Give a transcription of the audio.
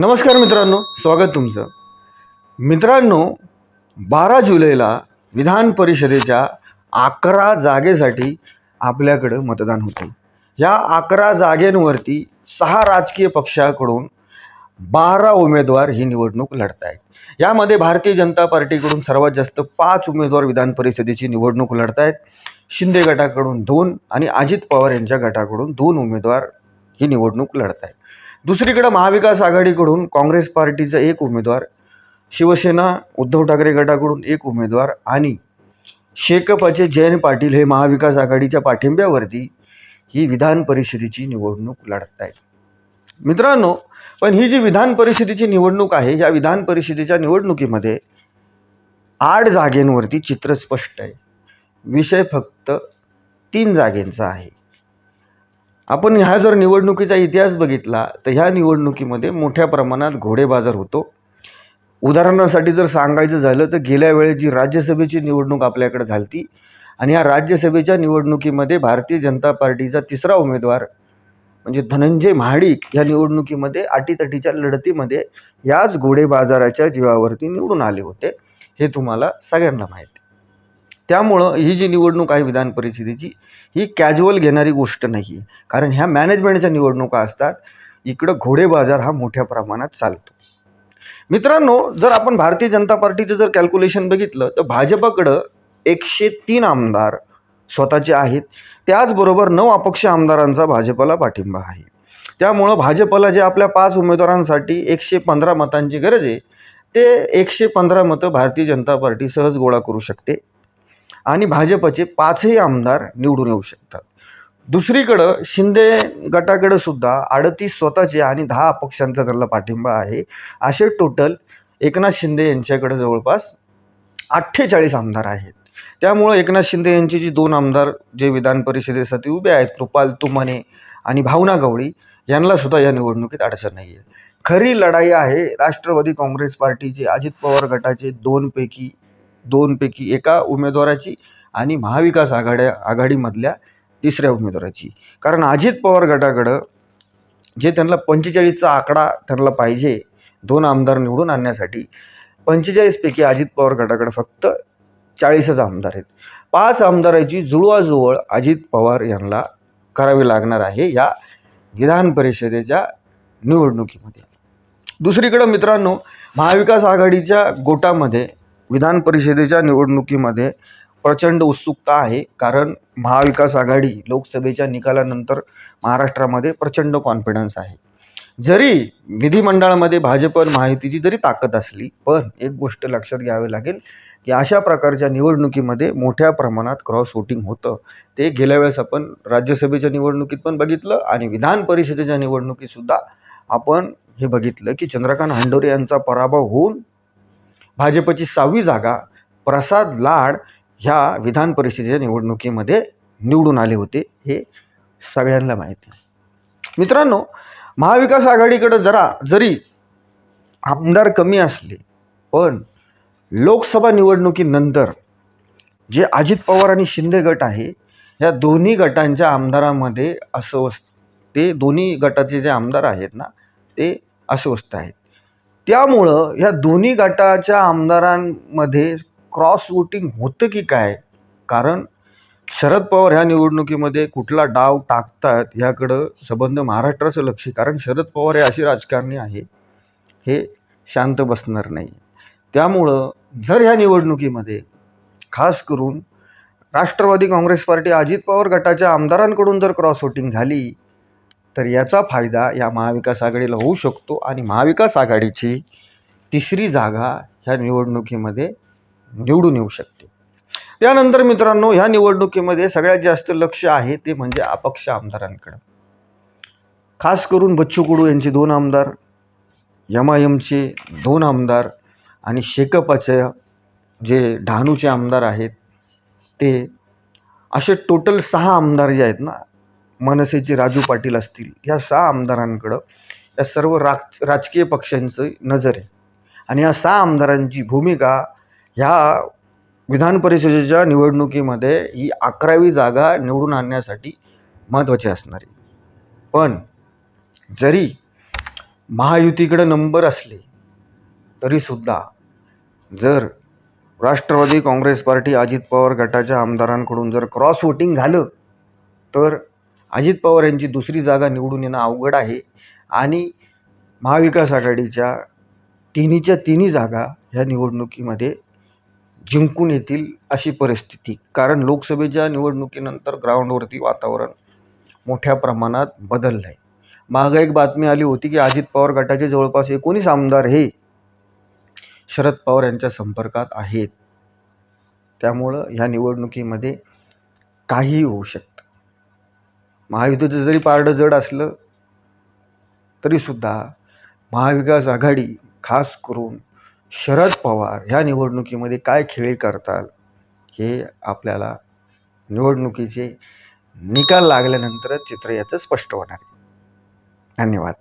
नमस्कार मित्रांनो स्वागत तुमचं. मित्रांनो बारा जुलैला विधान परिषदेच्या अकरा जागेसाठी आपल्याकडं मतदान होते. या अकरा जागेंवरती सहा राजकीय पक्षाकडून बारा उमेदवार ही निवडणूक लढत आहेत यामध्ये भारतीय जनता पार्टीकडून सर्वात जास्त पाच उमेदवार विधान परिषदेची निवडणूक लढत आहेत शिंदे गटाकडून दोन आणि अजित पवार यांच्या गटाकडून दोन उमेदवार ही निवडणूक लढत आहेत दुसरीकडं महाविकास आघाडीकडून काँग्रेस पार्टीचा एक उमेदवार शिवसेना उद्धव ठाकरे गटाकडून एक उमेदवार आणि शेकपाचे जयंत पाटील हे महाविकास आघाडीच्या पाठिंब्यावरती ही विधान परिषदेची निवडणूक लढत आहे मित्रांनो पण ही जी विधान परिषदेची निवडणूक आहे या विधान परिषदेच्या निवडणुकीमध्ये आठ जागेंवरती चित्र स्पष्ट आहे. विषय फक्त तीन जागेंचा आहे. आपण ह्या जर निवडणुकीचा इतिहास बघितला तर ह्या निवडणुकीमध्ये मोठ्या प्रमाणात घोडेबाजार होतो उदाहरणासाठी जर सांगायचं झालं तर गेल्या वेळेस जी राज्यसभेची निवडणूक आपल्याकडे झाली आणि या राज्यसभेच्या निवडणुकीमध्ये भारतीय जनता पार्टीचा तिसरा उमेदवार म्हणजे धनंजय महाडिक या निवडणुकीमध्ये अटीतटीच्या लढतीमध्ये याच घोडेबाजाराच्या जीवावरती निवडून आले होते हे तुम्हाला सगळ्यांना माहिती आहे. त्यामुळं ही जी निवडणूक आहे विधान परिषदेची ही कॅज्युअल घेणारी गोष्ट नाही आहे कारण ह्या मॅनेजमेंटच्या निवडणुका असतात इकडं घोडेबाजार हा मोठ्या प्रमाणात चालतो. मित्रांनो जर आपण भारतीय जनता पार्टीचं जर कॅल्क्युलेशन बघितलं तर भाजपाकडं एकशे तीन आमदार स्वतःचे आहेत. त्याचबरोबर नऊ अपक्ष आमदारांचा भाजपला पाठिंबा आहे. त्यामुळं भाजपला जे आपल्या पाच उमेदवारांसाठी एकशे पंधरा मतांची गरज आहे ते एकशे पंधरा मतं भारतीय जनता पार्टी सहज गोळा करू शकते. आणि भाजपचे पाचही आमदार निवडून येऊ शकतात. दुसरीकडं शिंदे गटाकडं सुद्धा अडतीस स्वतःचे आणि दहा अपक्षांचा त्यांना पाठिंबा आहे. असे टोटल एकनाथ शिंदे यांच्याकडे जवळपास अठ्ठेचाळीस आमदार आहेत. त्यामुळं एकनाथ शिंदे यांचे जे दोन आमदार जे विधान परिषदेसाठी उभे आहेत कृपाल तुमाने आणि भावना गवळी यांना सुद्धा या निवडणुकीत अडचण नाही आहे खरी लढाई आहे राष्ट्रवादी काँग्रेस पार्टीचे अजित पवार गटाचे दोनपैकी दोनपैकी एका उमेदवाराची आणि महाविकास आघाड्या आघाडीमधल्या तिसऱ्या उमेदवाराची. कारण अजित पवार गटाकडं जे त्यांना पंचेचाळीसचा आकडा त्यांना पाहिजे दोन आमदार निवडून आणण्यासाठी पंचेचाळीसपैकी अजित पवार गटाकडं फक्त चाळीसच आमदार आहेत. पाच आमदाराची जुळवाजुळव अजित पवार यांना करावी लागणार आहे या विधान परिषदेच्या निवडणुकीमध्ये. दुसरीकडं मित्रांनो महाविकास आघाडीच्या गोटामध्ये विधान परिषदेच्या निवडणुकीमध्ये प्रचंड उत्सुकता आहे. कारण महाविकास आघाडी लोकसभेच्या निकालानंतर महाराष्ट्रामध्ये प्रचंड कॉन्फिडन्स आहे. जरी विधिमंडळामध्ये भाजप आणि महायुतीची जरी ताकद असली पण एक गोष्ट लक्षात घ्यावी लागेल की अशा प्रकारच्या निवडणुकीमध्ये मोठ्या प्रमाणात क्रॉस वोटिंग होतं. ते गेल्या वेळेस आपण राज्यसभेच्या निवडणुकीत पण बघितलं आणि विधान परिषदेच्या निवडणुकीतसुद्धा आपण हे बघितलं की चंद्रकांत हंडोरे यांचा पराभव होऊन भाजपची सहावी जागा प्रसाद लाड ह्या विधान परिषदेच्या निवडणुकीमध्ये निवडून आले होते हे सगळ्यांना माहिती मित्रांनो महाविकास आघाडीकडं जरा जरी आमदार कमी असले पण लोकसभा निवडणुकीनंतर जे अजित पवार आणि शिंदे गट आहे या दोन्ही गटांच्या आमदारामध्ये अस्वस्थ ते दोन्ही गटाचे जे आमदार आहेत ना ते अस्वस्थ आहेत. त्यामुळं ह्या दोन्ही गटाच्या आमदारांमध्ये क्रॉस वोटिंग होतं की काय? कारण शरद पवार ह्या निवडणुकीमध्ये कुठला डाव टाकतात ह्याकडं संबंध महाराष्ट्राचं लक्ष कारण शरद पवार हे अशी राजकारणी आहे. हे शांत बसणार नाही. त्यामुळं जर ह्या निवडणुकीमध्ये खास करून राष्ट्रवादी काँग्रेस पार्टी अजित पवार गटाच्या आमदारांकडून जर क्रॉस वोटिंग झाली तर याचा फायदा या महाविकास आघाडीला होऊ शकतो आणि महाविकास आघाडीची तिसरी जागा ह्या निवडणुकीमध्ये निवडून येऊ शकते. त्यानंतर मित्रांनो ह्या निवडणुकीमध्ये सगळ्यात जास्त लक्ष आहे ते म्हणजे अपक्ष आमदारांकडं. खास करून बच्चू कडू यांचे दोन आमदार यम आय एमचे दोन आमदार आणि शेकपाचे जे डहाणूचे आमदार आहेत ते असे टोटल सहा आमदार जे आहेत ना मनसेचे राजू पाटील असतील या सहा आमदारांकडं या सर्व राज राजकीय पक्षांचं नजर आहे. आणि या सहा आमदारांची भूमिका ह्या विधान परिषदेच्या निवडणुकीमध्ये ही अकरावी जागा निवडून आणण्यासाठी महत्त्वाची असणार आहे. पण जरी महायुतीकडे नंबर असले तरीसुद्धा जर राष्ट्रवादी काँग्रेस पार्टी अजित पवार गटाच्या आमदारांकडून जर क्रॉस वोटिंग झालं तर अजित पवार यांची दुसरी जागा निवडून येणं अवघड आहे. आणि महाविकास आघाडीच्या तिन्हीच्या तिन्ही जागा ह्या निवडणुकीमध्ये जिंकून येतील अशी परिस्थिती. कारण लोकसभेच्या निवडणुकीनंतर ग्राउंडवरती वातावरण मोठ्या प्रमाणात बदललं आहे मागं एक बातमी आली होती की अजित पवार गटाचे जवळपास एकोणीस आमदार हे शरद पवार यांच्या संपर्कात आहेत. त्यामुळं ह्या निवडणुकीमध्ये काहीही होऊ शकतं. महायुतीचं जरी पारडं जड असलं तरीसुद्धा महाविकास आघाडी खास करून शरद पवार ह्या निवडणुकीमध्ये काय खेळी करतात हे आपल्याला निवडणुकीचे निकाल लागल्यानंतर चित्र याचं स्पष्ट होणार आहे. धन्यवाद.